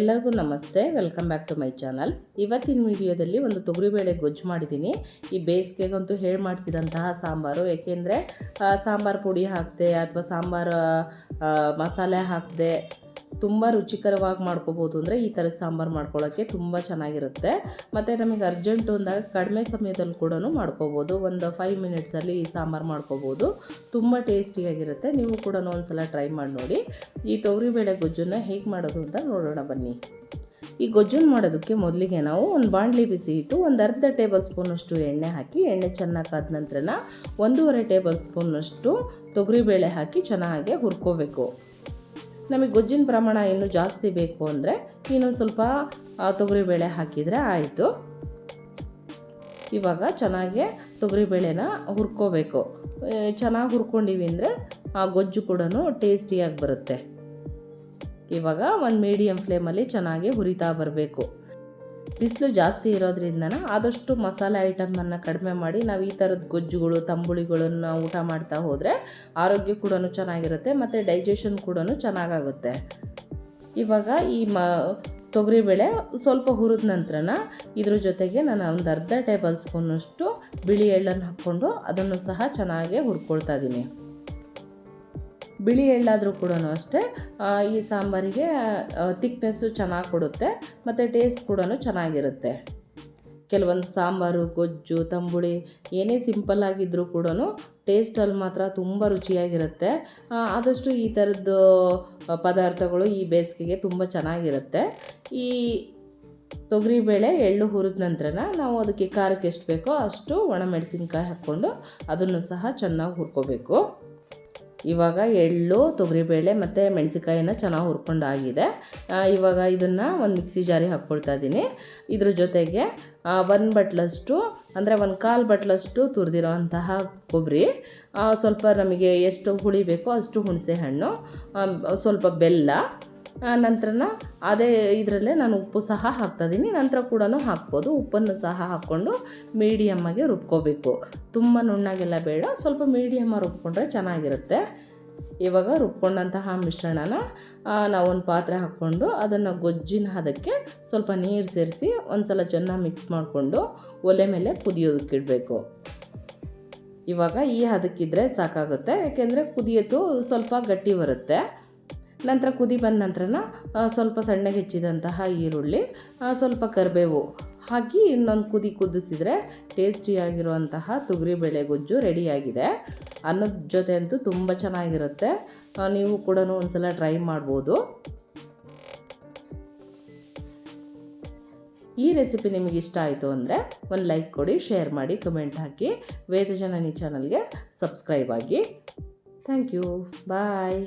ಎಲ್ಲರಿಗೂ ನಮಸ್ತೆ. Welcome back to my channel ಇವತ್ತಿನ ವಿಡಿಯೋದಲ್ಲಿ ಒಂದು ತೊಗರಿಬೇಳೆ ಗೊಜ್ಜು ಮಾಡಿದ್ದೀನಿ. ಈ ಬೇಸಿಗೆಗಂತೂ ಹೇಳಿ ಮಾಡಿಸಿದಂತಹ ಸಾಂಬಾರು. ಏಕೆಂದರೆ ಸಾಂಬಾರು ಪುಡಿ ಹಾಕಿದೆ ಅಥವಾ ಸಾಂಬಾರು ಮಸಾಲೆ ಹಾಕಿದೆ ತುಂಬ ರುಚಿಕರವಾಗಿ ಮಾಡ್ಕೋಬೋದು ಅಂದರೆ ಈ ಥರದ ಸಾಂಬಾರು ಮಾಡ್ಕೊಳ್ಳೋಕ್ಕೆ ತುಂಬ ಚೆನ್ನಾಗಿರುತ್ತೆ. ಮತ್ತು ನಮಗೆ ಅರ್ಜೆಂಟು ಅಂದಾಗ ಕಡಿಮೆ ಸಮಯದಲ್ಲಿ ಕೂಡ ಮಾಡ್ಕೋಬೋದು. ಒಂದು ಫೈವ್ ಮಿನಿಟ್ಸಲ್ಲಿ ಈ ಸಾಂಬಾರು ಮಾಡ್ಕೋಬೋದು. ತುಂಬ ಟೇಸ್ಟಿಯಾಗಿರುತ್ತೆ ನೀವು ಕೂಡ ಒಂದ್ಸಲ ಟ್ರೈ ಮಾಡಿ ನೋಡಿ. ಈ ತೊಗರಿಬೇಳೆ ಗೊಜ್ಜನ್ನು ಹೇಗೆ ಮಾಡೋದು ಅಂತ ನೋಡೋಣ ಬನ್ನಿ. ಈ ಗೊಜ್ಜನ್ನು ಮಾಡೋದಕ್ಕೆ ಮೊದಲಿಗೆ ನಾವು ಒಂದು ಬಾಣಲಿ ಬಿಸಿ ಇಟ್ಟು ಒಂದು ಅರ್ಧ ಟೇಬಲ್ ಸ್ಪೂನಷ್ಟು ಎಣ್ಣೆ ಹಾಕಿ, ಎಣ್ಣೆ ಚೆನ್ನಾಗಿ ಕಾದ ನಂತರ ಒಂದೂವರೆ ಟೇಬಲ್ ಸ್ಪೂನಷ್ಟು ತೊಗರಿಬೇಳೆ ಹಾಕಿ ಚೆನ್ನಾಗಿ ಹುರ್ಕೋಬೇಕು. ನಮಗೆ ಗೊಜ್ಜಿನ ಪ್ರಮಾಣ ಇನ್ನೂ ಜಾಸ್ತಿ ಬೇಕು ಅಂದರೆ ಇನ್ನೊಂದು ಸ್ವಲ್ಪ ತೊಗರಿಬೇಳೆ ಹಾಕಿದರೆ ಆಯಿತು. ಇವಾಗ ಚೆನ್ನಾಗಿ ತೊಗರಿಬೇಳೆನ ಹುರ್ಕೋಬೇಕು. ಚೆನ್ನಾಗಿ ಹುರ್ಕೊಂಡಿವಿ ಅಂದರೆ ಆ ಗೊಜ್ಜು ಕೂಡ ಟೇಸ್ಟಿಯಾಗಿ ಬರುತ್ತೆ. ಇವಾಗ ಒಂದು ಮೀಡಿಯಮ್ ಫ್ಲೇಮಲ್ಲಿ ಚೆನ್ನಾಗಿ ಹುರಿತಾ ಬರಬೇಕು. ಬಿಸಿಲು ಜಾಸ್ತಿ ಇರೋದ್ರಿಂದ ಆದಷ್ಟು ಮಸಾಲೆ ಐಟಮನ್ನು ಕಡಿಮೆ ಮಾಡಿ ನಾವು ಈ ಥರದ ಗೊಜ್ಜುಗಳು, ತಂಬುಳಿಗಳನ್ನು ಊಟ ಮಾಡ್ತಾ ಹೋದರೆ ಆರೋಗ್ಯ ಕೂಡ ಚೆನ್ನಾಗಿರುತ್ತೆ ಮತ್ತು ಡೈಜೆಷನ್ ಕೂಡ ಚೆನ್ನಾಗಾಗುತ್ತೆ. ಇವಾಗ ಈ ಮ ತೊಗರಿಬೇಳೆ ಸ್ವಲ್ಪ ಹುರಿದ ನಂತರ ಇದ್ರ ಜೊತೆಗೆ ನಾನು ಒಂದು ಅರ್ಧ ಟೇಬಲ್ ಸ್ಪೂನಷ್ಟು ಬಿಳಿ ಎಳ್ಳನ್ನು ಹಾಕ್ಕೊಂಡು ಅದನ್ನು ಸಹ ಚೆನ್ನಾಗಿ ಹುರ್ಕೊಳ್ತಾ ಇದ್ದೀನಿ ಬಿಳಿ ಎಳ್ಳಾದರೂ ಕೂಡ ಅಷ್ಟೇ ಈ ಸಾಂಬಾರಿಗೆ ತಿಕ್ನೆಸ್ಸು ಚೆನ್ನಾಗಿ ಕೊಡುತ್ತೆ, ಮತ್ತು ಟೇಸ್ಟ್ ಕೂಡ ಚೆನ್ನಾಗಿರುತ್ತೆ. ಕೆಲವೊಂದು ಸಾಂಬಾರು, ಗೊಜ್ಜು, ತಂಬುಳಿ, ಏನೇ ಸಿಂಪಲ್ ಆಗಿದ್ದರೂ ಕೂಡ ಟೇಸ್ಟಲ್ಲಿ ಮಾತ್ರ ತುಂಬ ರುಚಿಯಾಗಿರುತ್ತೆ. ಆದಷ್ಟು ಈ ಥರದ್ದು ಪದಾರ್ಥಗಳು ಈ ಬೇಸಿಗೆಗೆ ತುಂಬ ಚೆನ್ನಾಗಿರುತ್ತೆ. ಈ ತೊಗರಿಬೇಳೆ ಎಳ್ಳು ಹುರಿದ ನಂತರ ನಾವು ಅದಕ್ಕೆ ಖಾರಕ್ಕೆ ಎಷ್ಟು ಬೇಕೋ ಅಷ್ಟು ಒಣಮೆಣಸಿನ್ಕಾಯಿ ಹಾಕ್ಕೊಂಡು ಅದನ್ನು ಸಹ ಚೆನ್ನಾಗಿ ಹುರ್ಕೋಬೇಕು. ಇವಾಗ ಎಳ್ಳು, ತೊಗರಿಬೇಳೆ ಮತ್ತು ಮೆಣಸಿಕಾಯಿನ ಚೆನ್ನಾಗಿ ಹುರ್ಕೊಂಡಾಗಿದೆ. ಇವಾಗ ಇದನ್ನು ಒಂದು ಮಿಕ್ಸಿ ಜಾರಿ ಹಾಕ್ಕೊಳ್ತಾ ಇದ್ದೀನಿ ಇದ್ರ ಜೊತೆಗೆ ಒಂದು ಬಟ್ಲಷ್ಟು, ಅಂದರೆ ಒಂದು ಕಾಲು ಬಟ್ಲಷ್ಟು ತುರಿದಿರೋ ಅಂತಹ ಕೊಬ್ಬರಿ ಸ್ವಲ್ಪ ನಮಗೆ ಎಷ್ಟು ಹುಳಿ ಬೇಕೋ ಅಷ್ಟು ಹುಣಸೆ ಹಣ್ಣು ಸ್ವಲ್ಪ ಬೆಲ್ಲ ನಂತರ ಅದೇ ಇದರಲ್ಲೇ ನಾನು ಉಪ್ಪು ಸಹ ಹಾಕ್ತಾಯಿದ್ದೀನಿ. ನಂತರ ಕೂಡ ಹಾಕ್ಬೋದು. ಉಪ್ಪನ್ನು ಸಹ ಹಾಕ್ಕೊಂಡು ಮೀಡಿಯಮ್ಮಾಗೆ ರುಬ್ಕೋಬೇಕು. ತುಂಬ ನುಣ್ಣಗೆಲ್ಲ ಬೇಡ. ಸ್ವಲ್ಪ ಮೀಡಿಯಮ್ಮ ರುಬ್ಕೊಂಡ್ರೆ ಚೆನ್ನಾಗಿರುತ್ತೆ. ಇವಾಗ ರುಬ್ಕೊಂಡಂತಹ ಮಿಶ್ರಣನ ನಾವೊಂದು ಪಾತ್ರೆ ಹಾಕ್ಕೊಂಡು ಅದನ್ನು ಗೊಜ್ಜಿನ ಹದಕ್ಕೆ ಸ್ವಲ್ಪ ನೀರು ಸೇರಿಸಿ ಒಂದು ಸಲ ಚೆನ್ನಾಗಿ ಮಿಕ್ಸ್ ಮಾಡಿಕೊಂಡು ಒಲೆ ಮೇಲೆ ಕುದಿಯೋದಕ್ಕಿಡಬೇಕು ಇವಾಗ ಈ ಹದಕ್ಕಿದ್ರೆ ಸಾಕಾಗುತ್ತೆ. ಯಾಕೆಂದರೆ ಕುದಿಯೋದು ಸ್ವಲ್ಪ ಗಟ್ಟಿ ಬರುತ್ತೆ. ನಂತರ ಕುದಿ ಬಂದ ನಂತರ ಸ್ವಲ್ಪ ಸಣ್ಣಗೆ ಹೆಚ್ಚಿದಂತಹ ಈರುಳ್ಳಿ ಸ್ವಲ್ಪ ಕರಿಬೇವು ಹಾಕಿ ಇನ್ನೊಂದು ಕುದಿ ಕುದಿಸಿದರೆ ಟೇಸ್ಟಿಯಾಗಿರುವಂತಹ ತೊಗರಿಬೇಳೆ ಗೊಜ್ಜು ರೆಡಿಯಾಗಿದೆ ಅನ್ನದ ಜೊತೆ ಅಂತೂ ತುಂಬ ಚೆನ್ನಾಗಿರುತ್ತೆ. ನೀವು ಕೂಡ ಒಂದ್ಸಲ ಟ್ರೈ ಮಾಡ್ಬೋದು. ಈ ರೆಸಿಪಿ ನಿಮಗೆ ಇಷ್ಟ ಆಯಿತು ಅಂದರೆ ಒಂದು ಲೈಕ್ ಕೊಡಿ ಶೇರ್ ಮಾಡಿ ಕಮೆಂಟ್ ಹಾಕಿ. ವೇದಜನನಿ ಚಾನಲ್ಗೆ ಸಬ್ಸ್ಕ್ರೈಬ್ ಆಗಿ. Thank you bye